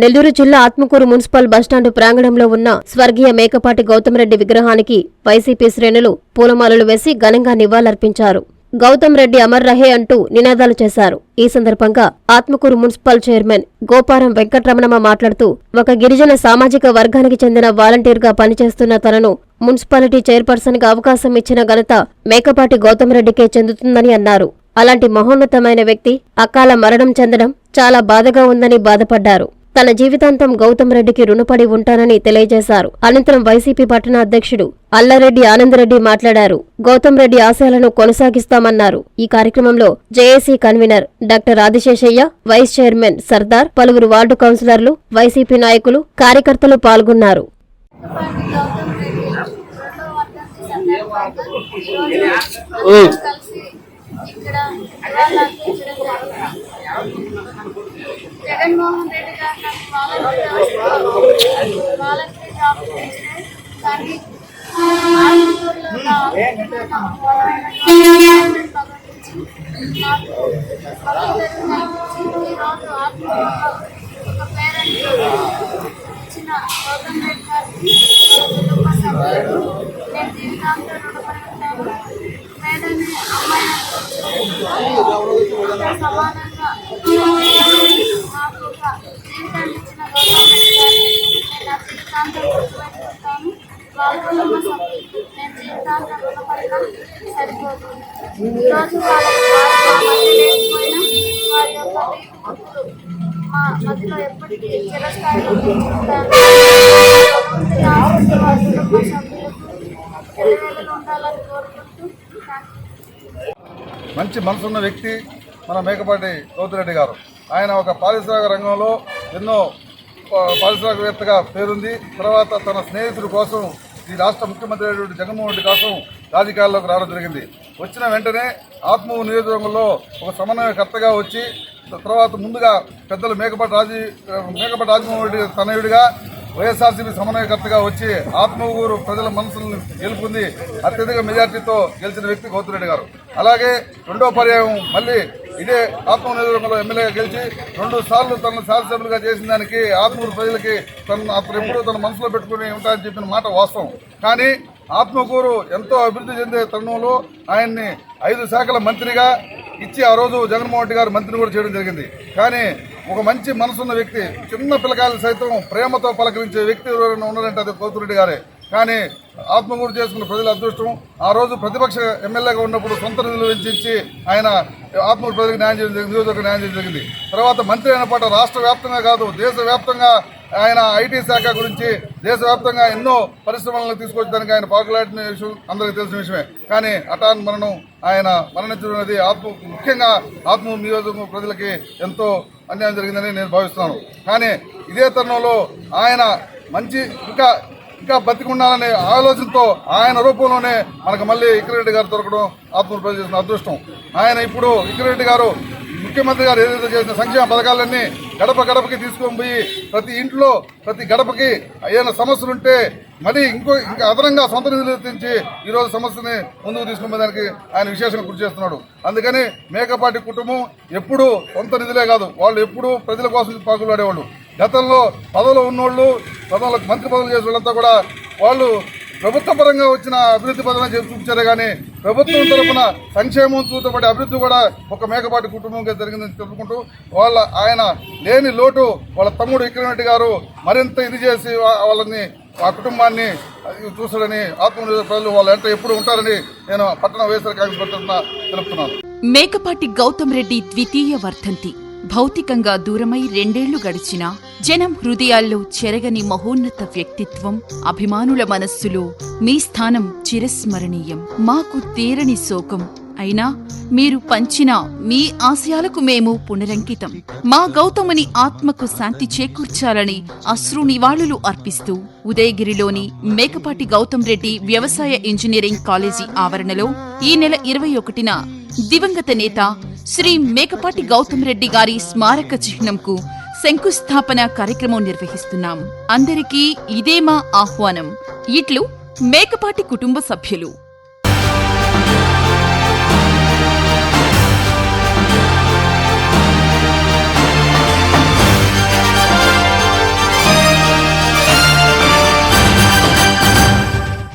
నెల్లూరు జిల్లా Atmakur municipal bus stand ప్రాంగణంలో ఉన్న స్వర్గీయ మేకపాటి గౌతమ్రెడ్డి విగ్రహానికి వైసీపీ శ్రేణులు పూలమాలలు వేసి ఘనంగా నివాళులర్పించారు. గౌతమ్ రెడ్డి అమర్ రహే అంటూ నినాదాలు చేశారు. ఈ సందర్భంగా ఆత్మకూరు మున్సిపల్ చైర్మన్ గోపారం వెంకటరమణమ్మ మాట్లాడుతూ ఒక గిరిజన సామాజిక వర్గానికి చెందిన వాలంటీర్గా పనిచేస్తున్న తనను మున్సిపాలిటీ చైర్పర్సన్గా అవకాశం ఇచ్చిన ఘనత మేకపాటి గౌతమ్ రెడ్డికే చెందుతుందని అన్నారు. అలాంటి మహోన్నతమైన వ్యక్తి అకాల మరణం చెందడం చాలా బాధగా ఉందని బాధపడ్డారు. తన జీవితాంతం గౌతమ్ రెడ్డికి రుణపడి ఉంటానని తెలియజేశారు. అనంతరం వైసీపీ పట్టణ అధ్యక్షుడు అల్లారెడ్డి ఆనందరెడ్డి మాట్లాడారు. గౌతమ్ రెడ్డి ఆశయాలను కొనసాగిస్తామన్నారు. ఈ కార్యక్రమంలో JAC convener doctor Adiseshaiah vice chairman Sardar పలువురు వార్డు కౌన్సిలర్లు వైసీపీ నాయకులు కార్యకర్తలు పాల్గొన్నారు. జగన్మోహన్ రెడ్డి రెండో వర్గానికి సందర్భంగా ఈరోజు కలిసి ఇక్కడ నివాళులు అర్పించడం జరిగింది. జగన్మోహన్ రెడ్డి గారు నాకు వాలంటీర్ వాలంటీర్ జాబ్ ఇచ్చారు కానీ ఆంధ్రప్రదేశ్లో నా ఆత్మీయులను గవర్నమెంట్ పదవించి నాకు వాలంటీర్ కల్పించి ఈరోజు ఒక పేరెంట్ ఇచ్చిన గౌతమ్ గారికి కుటుంబ నేను జీవితాంతం రుణపడి ఉంటాను సభ్యులు నేను జీవితాంతం రుణపడినా సరిపోతుంది ఈరోజు వారి యొక్క మా ఎప్పటికీ చిరస్థాయిలో కుటుంబ సభ్యులకు ఉండాలని కోరుకుంటూ మంచి మనసున్న వ్యక్తి మన మేకపాటి గౌతిరెడ్డి గారు. ఆయన ఒక పారిశ్రామిక రంగంలో ఎన్నో పారిశ్రామికవేత్తగా పేరుంది. తర్వాత తన స్నేహితుడి కోసం ఈ రాష్ట్ర ముఖ్యమంత్రి అయినటువంటి జగన్మోహన్ రెడ్డి కోసం రాజకీయాల్లోకి రావడం జరిగింది. వచ్చిన వెంటనే ఆత్మూరు నియోజకవర్గంలో ఒక సమన్వయకర్తగా వచ్చి తర్వాత ముందుగా పెద్దలు మేకపాటి రాజీ మేకపాటి రాజమోహన్ రెడ్డి తనయుడిగా వైఎస్ఆర్సీపీ సమన్వయకర్తగా వచ్చి ఆత్మగూరు ప్రజల మనసులను గెలుపుంది. అత్యధిక మెజార్టీతో గెలిచిన వ్యక్తి గౌతరెడ్డి గారు. అలాగే రెండో పర్యాయం మళ్ళీ ఇదే ఆత్మ నియోజకవర్గంలో ఎమ్మెల్యేగా గెలిచి రెండు సార్లు తనను శాసనసభ్యులుగా చేసిన దానికి ఆత్మూరు ప్రజలకి తన అప్పుడు ఎప్పుడూ తన మనసులో పెట్టుకుని ఉంటాయని చెప్పిన మాట వాస్తవం. కానీ ఆత్మకూరు ఎంతో అభివృద్ధి చెందే తరుణంలో ఆయన్ని ఐదు శాఖల మంత్రిగా ఇచ్చి ఆ రోజు జగన్మోహన్ రెడ్డి గారు మంత్రిని కూడా చేయడం జరిగింది. కానీ ఒక మంచి మనసున్న వ్యక్తి చిన్న పిల్లకాయలు సైతం ప్రేమతో పలకరించే వ్యక్తి ఎవరైనా ఉన్నారంటే అది కోతురెడ్డి గారే. కానీ ఆత్మగూరు చేసుకున్న ప్రజల అదృష్టం. ఆ రోజు ప్రతిపక్ష ఎమ్మెల్యేగా ఉన్నప్పుడు సొంత నిధులు వెచ్చించి ఆయన ఆత్మకూరు ప్రజలకు న్యాయం చేయడం జరిగింది నియోజకవర్గ న్యాయం చేయడం జరిగింది. తర్వాత మంత్రి అయిన పాట రాష్ట్ర వ్యాప్తంగా కాదు దేశవ్యాప్తంగా ఆయన ఐటీ శాఖ గురించి దేశవ్యాప్తంగా ఎన్నో పరిశ్రమలను తీసుకొచ్చడానికి ఆయన పాకులాడిన విషయం అందరికీ తెలిసిన విషయమే. కానీ అటాన్ మరణం ఆయన మరణించడం అనేది ఆత్మ ముఖ్యంగా ఆత్మ నియోజకవర్గం ప్రజలకి ఎంతో అన్యాయం జరిగిందని నేను భావిస్తున్నాను. కానీ ఇదే తరుణంలో ఆయన మంచి ఇంకా ఇంకా బతికుండాలనే ఆలోచనతో ఆయన రూపంలోనే మనకు మళ్ళీ ఇక్కిరెడ్డి గారు దొరకడం ఆత్మ ప్రజలు చేసిన అదృష్టం. ఆయన ఇప్పుడు ఇక్కిరెడ్డి గారు ముఖ్యమంత్రి గారు ఏదైతే చేసిన సంక్షేమ పథకాలన్నీ గడప గడపకి తీసుకొని పోయి ప్రతి ఇంట్లో ప్రతి గడపకి ఏదైనా సమస్యలు ఉంటే మళ్ళీ ఇంకో ఇంకా అదనంగా సొంత నిధులు ఎత్తించి ఈరోజు సమస్యని ముందుకు తీసుకునేదానికి ఆయన విశేషంగా కృషి చేస్తున్నాడు. అందుకని మేకపాటి కుటుంబం ఎప్పుడూ సొంత నిధులే కాదు వాళ్ళు ఎప్పుడూ ప్రజల కోసం పాకులాడేవాళ్ళు. గతంలో పదవులు ఉన్నోళ్ళు పదవులకు మంత్రి పదవులు చేసే వాళ్ళంతా కూడా వాళ్ళు ప్రభుత్వ పరంగా వచ్చిన అభివృద్ధి పదవులను చేసి కానీ ప్రభుత్వం తరఫున సంక్షేమంతో పాటు అభివృద్ధి కూడా ఒక మేకపాటి కుటుంబంగా జరిగిందని చెప్పుకుంటూ వాళ్ళ ఆయన లేని లోటు వాళ్ళ తమ్ముడు విక్రమరెడ్డి గారు మరింత ఇది చేసి వాళ్ళని ఆ కుటుంబాన్ని చూశాడని ఆత్మనిర్భర ప్రజలు వాళ్ళ వెంట ఎప్పుడు ఉంటారని నేను పట్టణ వైఎస్ఆర్ కాంగ్రెస్ పార్టీ తెలుపుతున్నాను. మేకపాటి గౌతమ్ రెడ్డి ద్వితీయ వర్ధంతి. భౌతికంగా దూరమై రెండేళ్ళు గడిచినా జనం హృదయాల్లో చెరగని మహోన్నత వ్యక్తిత్వం అభిమానుల మనస్సులో మీ స్థానం చిరస్మరణీయం. మాకు తీరని శోకం. అయినా మీరు పంచిన మీ ఆశయాలకు మేము పునరంకితం. మా గౌతముని ఆత్మకు శాంతి చేకూర్చాలని అశ్రు నివాళులు అర్పిస్తూ ఉదయగిరిలోని మేకపాటి గౌతమ్ రెడ్డి వ్యవసాయ ఇంజనీరింగ్ కాలేజీ ఆవరణలో ఈ నెల ఇరవై ఒకటిన దివంగత నేత శ్రీ మేకపాటి గౌతమ్ రెడ్డి గారి స్మారక చిహ్నంకు శంకుస్థాపన కార్యక్రమం నిర్వహిస్తున్నాం. అందరికీ ఇదే మా ఆహ్వానం. ఇట్లు మేకపాటి కుటుంబ సభ్యులు.